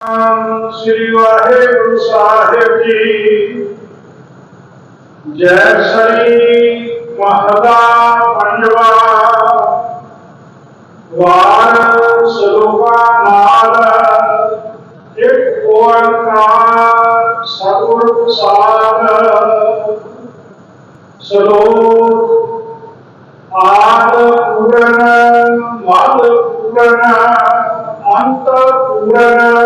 ਸ੍ਰੀ ਵਾਹਿਗੁਰੂ ਸਾਹਿਬ ਜੀ। ਜੈ ਸ੍ਰੀ ਮਹਲਾ ਪੰਜਵਾ। ਵਾਰ ਸਰੂਪਾ ਨਾਲ ਇੱਕ ਓੰਕਾਰ ਸਤਿਗੁਰ ਪ੍ਰਸਾਦ ਸ਼ਲੋਕ ਆਦ ਪੂਰਨ, ਮਦ ਪੂਰਨ, ਅੰਤ ਪੂਰਨ।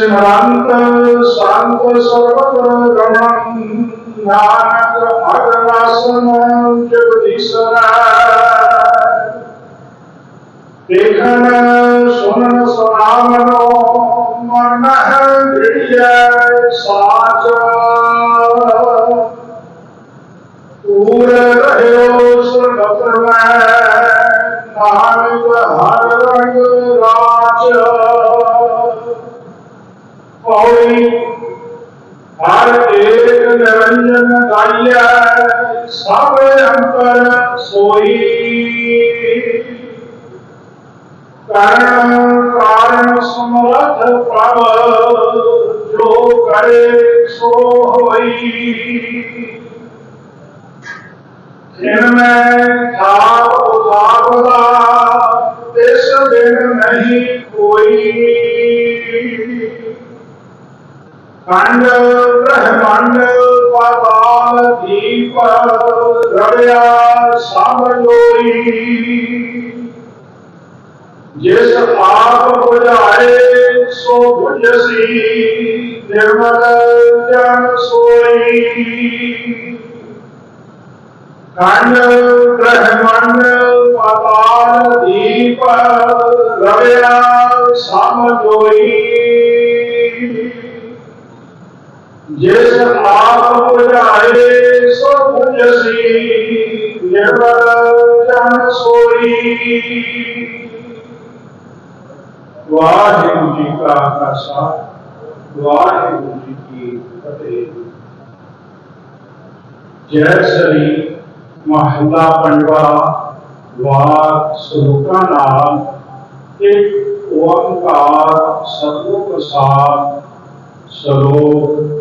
सिमरन्त शांत सर्वत्र रमणं ध्यानत भगवासनं जगदीश्वरा देखन सुनन सनामनो मनः दृढ्य साच पूर रह्यो सुरगत्र में नानक हर रंग राज पौड़ी भारत एक निरंजन कार्य सब अंतर सोई। कारण कारण समरथ प्रभ जो करे सो दिन में था उधावला इस दिन नहीं ਖੰਡ ਬ੍ਰਹਮੰਡ ਪਾਤਾਲ ਦੀਪ, ਰੜਿਆ ਸਭ ਲੋਈ ਜਿਸ ਆਪ ਬੁਝਾਏ, ਸੋ ਬੁਝਸੀ, ਨਿਰਮਲ ਜਨ ਸੋਈ। ਖੰਡ ਬ੍ਰਹਮੰਡ ਪਾਤਾਲ ਦੀਪ ਰਵਿਆ ਸਭ ਜੋਈ जिस आप सोई वाहिगुरु जी का खासा वाहिगुरु जी की फतेह जय श्री महला पंडवा वाक श्लोका नाम एक ओंकार सतगुरु प्रसाद श्लोक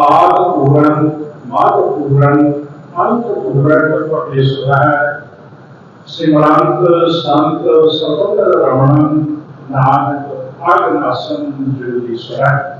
आद पूरण मद पूरण अंत पूरण परमेश्वर सिमरांत शांत स्वतंत्र रमणम नानक आगनासन ज्योतिश्वर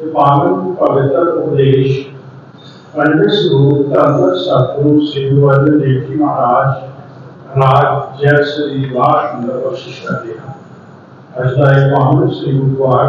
ये पावन पवित्र उपदेश, पंडित स्वरूप तंत्र, सदगुरु शिववर्ण देव जी महाराज, राज, जय श्री वास बख्शिश कर दिया अजदाय पावन श्री गुरुवार